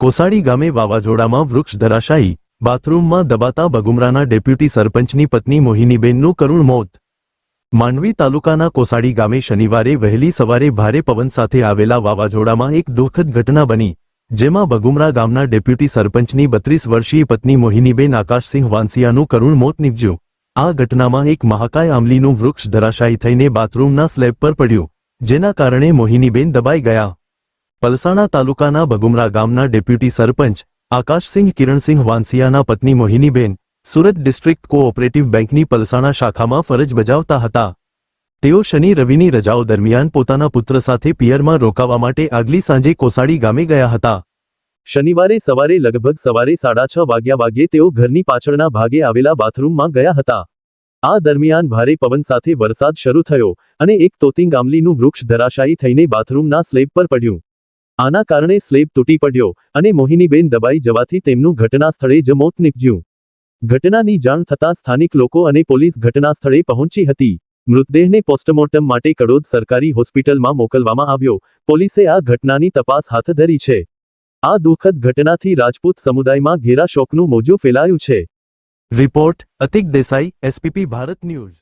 કોસાડી ગામે વાવાઝોડામાં વૃક્ષ ધરાશાયી, બાથરૂમમાં દબાતા બગુમરાના ડેપ્યુટી સરપંચની પત્ની મોહિનીબેનનું કરુણ મોત. માંડવી તાલુકાના કોસાડી ગામે શનિવારે વહેલી સવારે ભારે પવન સાથે આવેલા વાવાઝોડામાં એક દુઃખદ ઘટના બની, જેમાં બગુમરા ગામના ડેપ્યુટી સરપંચની બત્રીસ વર્ષીય પત્ની મોહિનીબેન આકાશસિંહ વાંસિયાનું કરુણ મોત નીપજ્યું. આ ઘટનામાં એક મહાકાય આંબલીનું વૃક્ષ ધરાશાયી થઈને બાથરૂમના સ્લેબ પર પડ્યું, જેના કારણે મોહિનીબેન દબાઈ ગયા. પલસાણા તાલુકાના બગુમરા ગામના ડેપ્યુટી સરપંચ આકાશસિંહ કિરણસિંહ વાંસિયાના પત્ની મોહિનીબેન સુરત ડિસ્ટ્રિક્ટ કોઓપરેટિવ બેંકની પલસાણા શાખામાં ફરજ બજાવતા હતા. તેઓ શનિ રવિની રજાઓ દરમિયાન પોતાના પુત્ર સાથે પિયરમાં રોકાવા માટે આગલી સાંજે કોસાડી ગામે ગયા હતા. શનિવારે સવારે લગભગ સવારે સાડા છ વાગ્યા વાગ્યે તેઓ ઘરની પાછળના ભાગે આવેલા બાથરૂમમાં ગયા હતા. આ દરમિયાન ભારે પવન સાથે વરસાદ શરૂ થયો અને એક તોતિંગ આંબલીનું વૃક્ષ ધરાશાયી થઈને બાથરૂમના સ્લેબ પર પડ્યું. આના કારણે સ્લેબ તૂટી પડ્યો અને મોહિનીબેન દબાઈ જવાથી તેમનું ઘટના સ્થળે જ મોત નીપજ્યું. ઘટનાની જાણ થતાં સ્થાનિક લોકો અને પોલીસ ઘટના સ્થળે પહોંચી હતી. મૃતદેહને પોસ્ટમોર્ટમ માટે કડોદ સરકારી હોસ્પિટલમાં મોકલવામાં આવ્યો. પોલીસે આ ઘટનાની તપાસ હાથ ધરી છે. આ દુઃખદ ઘટનાથી રાજપૂત સમુદાયમાં ઘેરા શોકનું મોજું ફેલાયું છે. Report Atik Desai SPP Bharat news.